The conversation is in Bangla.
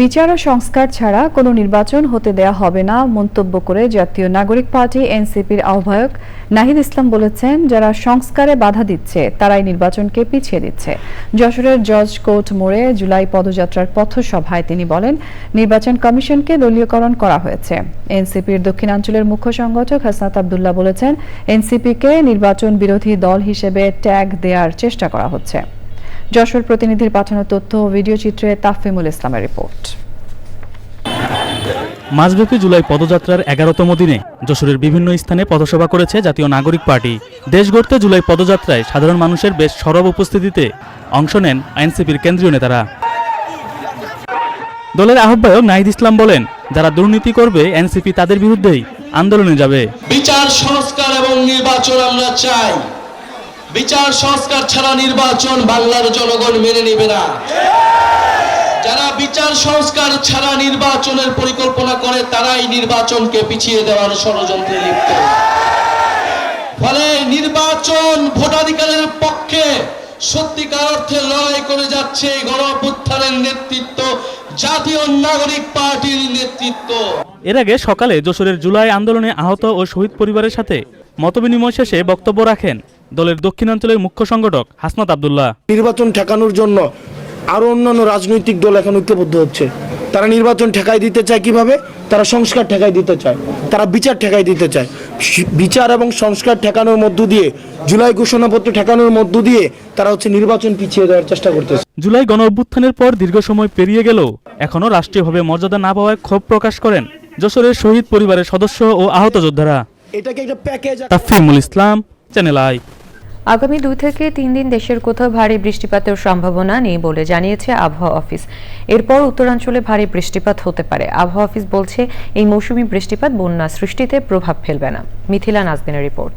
বিচার ও সংস্কার ছাড়া কোনো নির্বাচন হতে দেয়া হবে না, মন্তব্য করে জাতীয় নাগরিক পার্টি এনসিপির আহ্বায়ক নাহিদ ইসলাম বলেছেন, যারা সংস্কারে বাধা দিচ্ছে, তারাই নির্বাচনকে পিছিয়ে দিচ্ছে। যশোরের জজ কোর্ট মোড়ে জুলাই পদযাত্রার পথসভায় তিনি বলেন, নির্বাচন কমিশনকে দলীয়করণ করা হয়েছে। এনসিপির দক্ষিণাঞ্চলের মুখ্য সংগঠক হাসনাত আবদুল্লাহ বলেছেন, এনসিপিকে নির্বাচন বিরোধী দল হিসেবে ট্যাগ দেওয়ার চেষ্টা করা হচ্ছে। যশোর প্রতিনিধির পাঠানো তথ্য ও ভিডিও চিত্রে তাফিমুল ইসলামের রিপোর্ট। মাসব্যাপী জুলাই পদযাত্রার এগারোতম দিনে যশোরের বিভিন্ন স্থানে পথসভা করেছে জাতীয় নাগরিক পার্টি। দেশ গড়তে জুলাই পদযাত্রায় সাধারণ মানুষের বেশ সরব উপস্থিতিতে অংশ নেন আইনসিপির কেন্দ্রীয় নেতারা। দলের আহ্বায়ক নাহিদ ইসলাম বলেন যারা দুর্নীতি করবে এনসিপি তাদের বিরুদ্ধেই আন্দোলনে যাবে। বিচার সংস্কার এবং নির্বাচন আমরা চাই। বিচার, সংস্কার ছাড়া নির্বাচন বাংলার জনগণ মেনে নেবে না। যারা বিচার, সংস্কার ছাড়া নির্বাচনের পরিকল্পনা করে, তারাই নির্বাচনকে পিছিয়ে দেওয়ার ষড়যন্ত্রে লিপ্ত। ফলে নির্বাচন ভোটাধিকারের পক্ষে সত্যিকার অর্থে লড়াই করে যাচ্ছে এই গণ নেতৃত্ব, জাতীয় নাগরিক পার্টির নেতৃত্ব। এর আগে সকালে যশোরের জুলাই আন্দোলনে আহত ও শহীদ পরিবারের সাথে মতবিনিময় শেষে বক্তব্য রাখেন দলের দক্ষিণাঞ্চলের মুখ্য সংগঠক হাসনাত আবদুল্লাহ। নির্বাচন ঠেকানোর জন্য আরও অন্যান্য রাজনৈতিক দল এখন ঐক্যবদ্ধ হচ্ছে। তারা নির্বাচন ঠেকাই দিতে চায় কীভাবে? তারা সংস্কার ঠেকাই দিতে চায়। তারা বিচার ঠেকাই দিতে চায়। বিচার এবং সংস্কার ঠেকানোর মধ্য দিয়ে জুলাই ঘোষণাপত্র ঠেকানোর মধ্য দিয়ে তারা হচ্ছে নির্বাচন পিছিয়ে দেওয়ার চেষ্টা করতেছে। জুলাই গণ অভ্যুত্থানের পর দীর্ঘ সময় পেরিয়ে গেলেও এখনও রাষ্ট্রীয়ভাবে মর্যাদা না পাওয়ায় ক্ষোভ প্রকাশ করেন যশোরের শহীদ পরিবারের সদস্য ও আহত যোদ্ধারা। এটাকে একটা package Tafimul Islam channel I আগামী দুই থেকে তিন দিন দেশের কোথাও ভারী বৃষ্টিপাতের সম্ভাবনা নেই বলে জানিয়েছে আবহাওয়া অফিস। এরপর উত্তরাঞ্চলে ভারী বৃষ্টিপাত হতে পারে। আবহাওয়া অফিস বলছে, এই মৌসুমি বৃষ্টিপাত বন্যা সৃষ্টিতে প্রভাব ফেলবে না। মিথিলা নাজদিনের রিপোর্ট।